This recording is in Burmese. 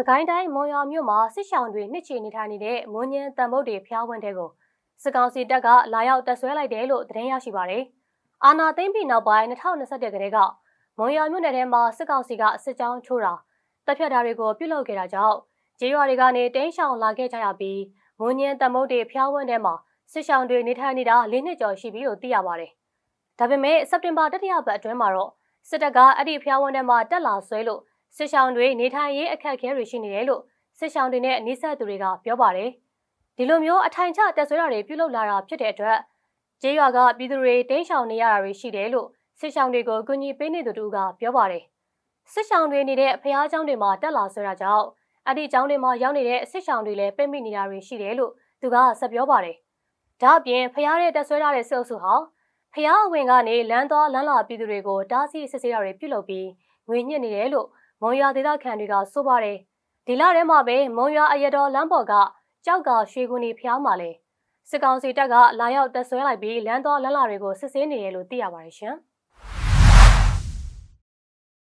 စကိုင်းတိုင်းမွန်ရွာမြို့မှာစစ်ဆောင်တွေနှစ်ချီနေထိုင်နေတဲ့မွန်ညင်တန်မုတ်တွေဖျားဝန်းတဲ့ကိုစစ်ကောင်စီတပ်ကလာရောက်တပ်ဆွဲလိုက်တယ်လို့သတင်းရရှိပါတယ်။အာနာသိမ့်ပြည်နောက်ပိုင်း2021ကတည်းကမွန်ရွာမြို့နယ်ထဲမှာစစ်ကောင်စီကစစ်ကြောင်းထိုးတာတပ်ဖြတ်တာတွေကိုပြုလုပ်ခဲ့တာကြောင့်ကျေးရွာတွေကနေတင်းရှောင်လာခဲ့ကြရပြီးမွန်ညင်တန်မုတ်တွေဖျားဝန်းထဲမှာစစ်ဆောင်တွေနေထိုင်နေတာ၄နှစ်ကျော်ရှိပြီလို့သိရပါတယ်။ဒါပေမဲ့စက်တင်ဘာတတိယပတ်အတွင်းမှာတော့စစ်တပ်ကအဲ့ဒီဖျားဝန်းထဲမှာတက်လာဆွဲလို့ စစ်ဆောင်တွေနေထိုင်ရေးအခက်အခဲတွေရှိနေတယ်လို့စစ်ဆောင်တွေနဲ့အနီးစပ်သူတွေကပြောပါတယ်။ဒီလိုမျိုးအထိုင်ချတက်ဆွဲတာတွေပြုလုပ်လာတာဖြစ်တဲ့အတွက်ကျေးရွာကပြည်သူတွေတင်းရှောင်နေရတာတွေရှိတယ်လို့စစ်ဆောင်တွေကိုကူညီပေးနေသူတို့ကပြောပါတယ်။စစ်ဆောင်တွေနေတဲ့ဖျားเจ้าတွေမှာတက်လာဆွဲတာကြောင့်အဲ့ဒီเจ้าတွေမှာရောက်နေတဲ့စစ်ဆောင်တွေလည်းပိတ်မိနေတာတွေရှိတယ်လို့သူကဆက်ပြောပါတယ်။ဒါအပြင်ဖျားတဲ့တက်ဆွဲထားတဲ့စစ်အုပ်စုဟာဖျားအဝင်ကနေလမ်းသွားလမ်းလာပြည်သူတွေကိုတားဆီးစစ်ဆေးတာတွေပြုလုပ်ပြီးငွေညှစ်နေတယ်လို့ မွန်ရွာဒေသခံတွေကဆိုပါတယ်ဒီလထဲမှာပဲမွန်ရွာအရတော်လမ်းပေါ်ကကြောက်ကရွှေကူနီဖျားမှာလဲစစ်ကောင်စီတပ်ကလာရောက်တပ်ဆွဲလိုက်ပြီးလမ်းတော်လမ်းလာတွေကိုစစ်ဆေးနေတယ်လို့သိရပါတယ်ရှင်။